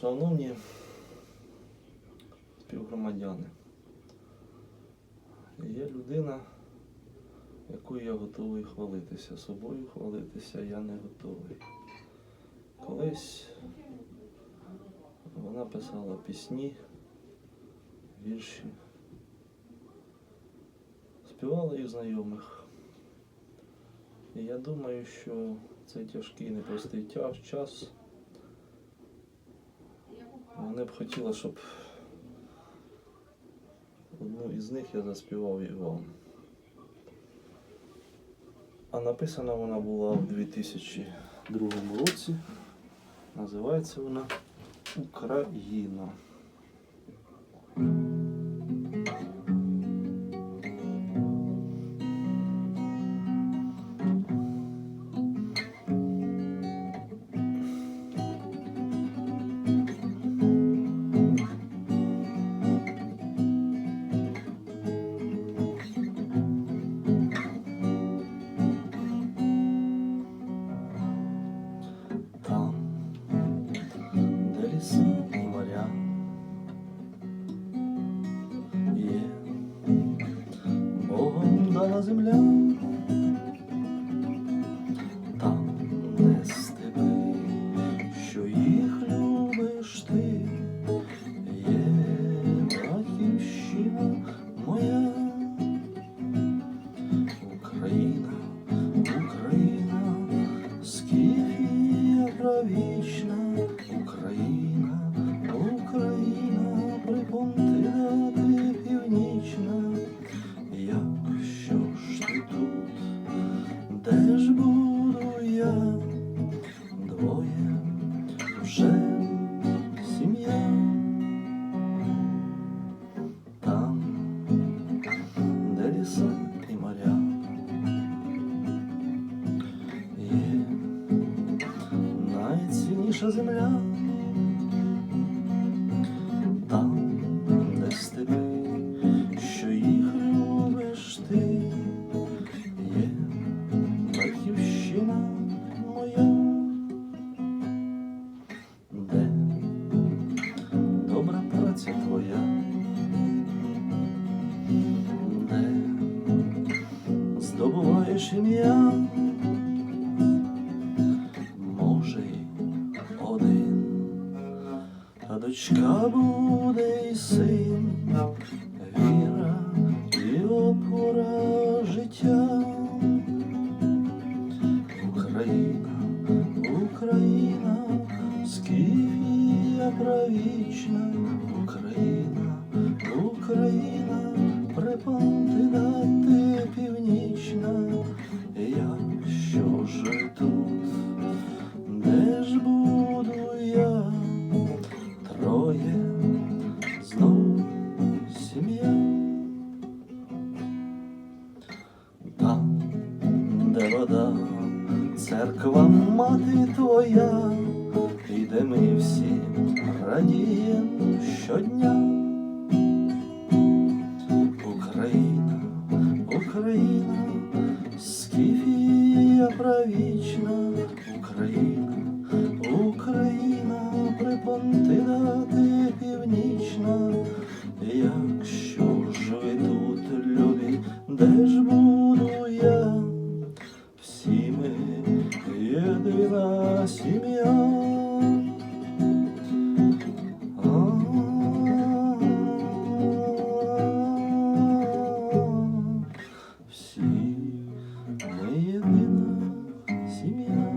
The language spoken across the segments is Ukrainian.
Шановні співгромадяни, є людина, якою я готовий хвалитися. Собою хвалитися я не готовий. Колись вона писала пісні, вірші, співала їх знайомих. І я думаю, що цей тяжкий непростий час вони б хотіло, щоб одну із них я заспівав і вам. А написана вона була в 2002 році. Називається вона Україна. Земля, там, де степи, що їх любиш ти, є батьківщина моя, Україна, Україна, Скіфія правічна, найцінніша земля, там, де степи, що їх любиш ти, є батьківщина моя, де добра праця твоя, де здобуваєш ім'я. Дочка буде й син, віра і опора життя. Україна, Україна, Скіфія правічна, Україна, церква мати твоя, і де ми всі радіємо щодня. Україна, Україна, Скіфія правічна, Україна, Україна, припонтина ти єдина сім'я. Всі ми єдина сім'я.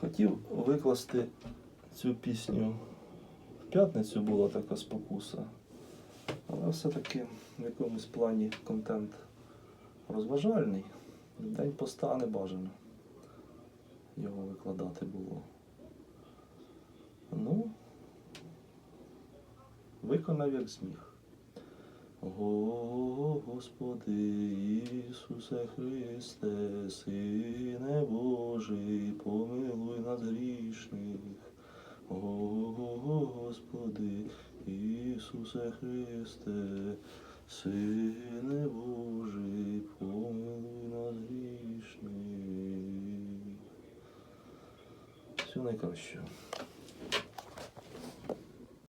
Хотів викласти цю пісню. В п'ятницю була така спокуса. Але все-таки в якомусь плані контент розважальний. День поста не бажано його викладати було. Ну, виконав як зміг. О, Господи Ісусе Христе, Сине Божий, помилуй нас грішних. О, Господи Ісусе Христе, Сине Божий, помилуй нас грішних. Всього найкращого.